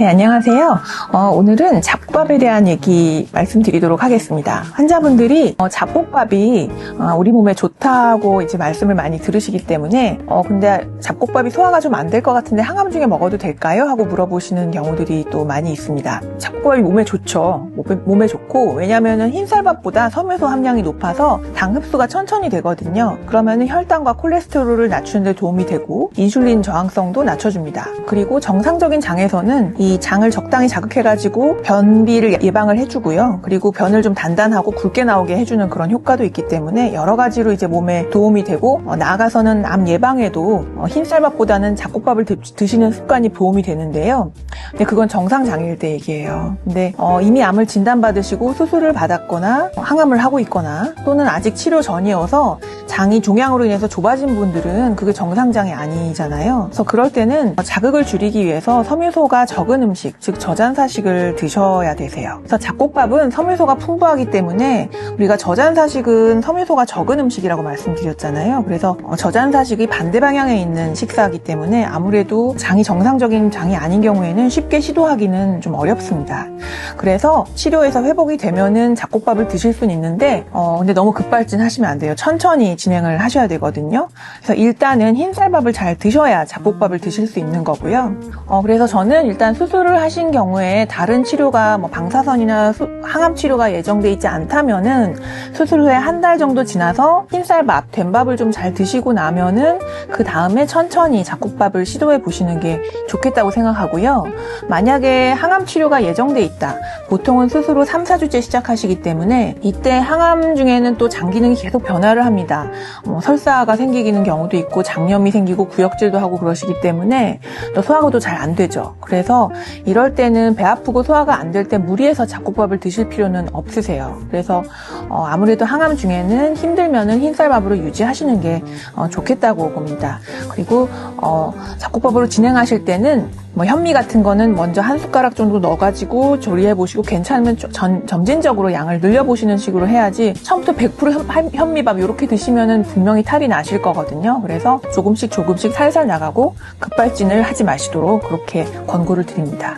네, 안녕하세요. 어, 오늘은 잡곡밥에 대한 얘기 말씀드리도록 하겠습니다. 환자분들이 어, 잡곡밥이 어, 우리 몸에 좋다고 이제 말씀을 많이 들으시기 때문에 어, 근데 잡곡밥이 소화가 좀 안 될 것 같은데 항암 중에 먹어도 될까요? 하고 물어보시는 경우들이 또 많이 있습니다. 잡곡밥이 몸에 좋죠. 몸에, 좋고 왜냐하면 흰쌀밥보다 섬유소 함량이 높아서 당 흡수가 천천히 되거든요. 그러면 혈당과 콜레스테롤을 낮추는 데 도움이 되고 인슐린 저항성도 낮춰줍니다. 그리고 정상적인 장에서는 이 장을 적당히 자극해가지고 변비를 예방을 해주고요. 그리고 변을 좀 단단하고 굵게 나오게 해주는 그런 효과도 있기 때문에 여러 가지로 이제 몸에 도움이 되고 어, 나아가서는 암 예방에도 어, 흰쌀밥보다는 잡곡밥을 드, 드시는 습관이 도움이 되는데요. 근데 그건 정상 장일 때 얘기예요. 근데 어, 이미 암을 진단받으시고 수술을 받았거나 어, 항암을 하고 있거나 또는 아직 치료 전이어서 장이 종양으로 인해서 좁아진 분들은 그게 정상장이 아니잖아요. 그래서 그럴 때는 자극을 줄이기 위해서 섬유소가 적은 음식, 즉 저잔사식을 드셔야 되세요. 그래서 잡곡밥은 섬유소가 풍부하기 때문에 우리가 저잔사식은 섬유소가 적은 음식이라고 말씀드렸잖아요. 그래서 어, 저잔사식이 반대 방향에 있는 식사이기 때문에 아무래도 장이 정상적인 장이 아닌 경우에는 쉽게 시도하기는 좀 어렵습니다. 그래서 치료에서 회복이 되면은 잡곡밥을 드실 수는 있는데 어, 근데 너무 급발진 하시면 안 돼요. 천천히 진행을 하셔야 되거든요. 그래서 일단은 흰쌀밥을 잘 드셔야 잡곡밥을 드실 수 있는 거고요. 어, 그래서 저는 일단 수술을 하신 경우에 다른 치료가 뭐 방사선이나 수- 항암 치료가 예정돼 있지 않다면은 수술 후에 한 달 정도 지나서 흰쌀밥, 된밥을 좀 잘 드시고 나면은 그 다음에 천천히 잡곡밥을 시도해 보시는 게 좋겠다고 생각하고요. 만약에 항암 치료가 예정돼 있다. 보통은 후 3, 4주째 시작하시기 때문에 이때 항암 중에는 또 장 기능이 계속 변화를 합니다. 뭐 설사가 생기는 경우도 있고 장염이 생기고 구역질도 하고 그러시기 때문에 또 소화가 잘 안 되죠. 그래서 이럴 때는 배 아프고 소화가 안 될 때 무리해서 잡곡밥을 드실 필요는 없으세요. 그래서 어, 아무래도 항암 중에는 힘들면은 흰쌀밥으로 유지하시는 게 어, 좋겠다고 봅니다. 그리고 어, 잡곡밥으로 진행하실 때는 뭐 현미 같은 거는 먼저 한 숟가락 정도 넣어가지고 조리해 보시고 괜찮으면 좀 전- 점진적으로 양을 늘려 보시는 식으로 해야지 처음부터 100% 현, 한- 현미밥 이렇게 드시면은 분명히 탈이 나실 거거든요. 그래서 조금씩 조금씩 살살 나가고 급발진을 하지 마시도록 그렇게 권고를 드립니다.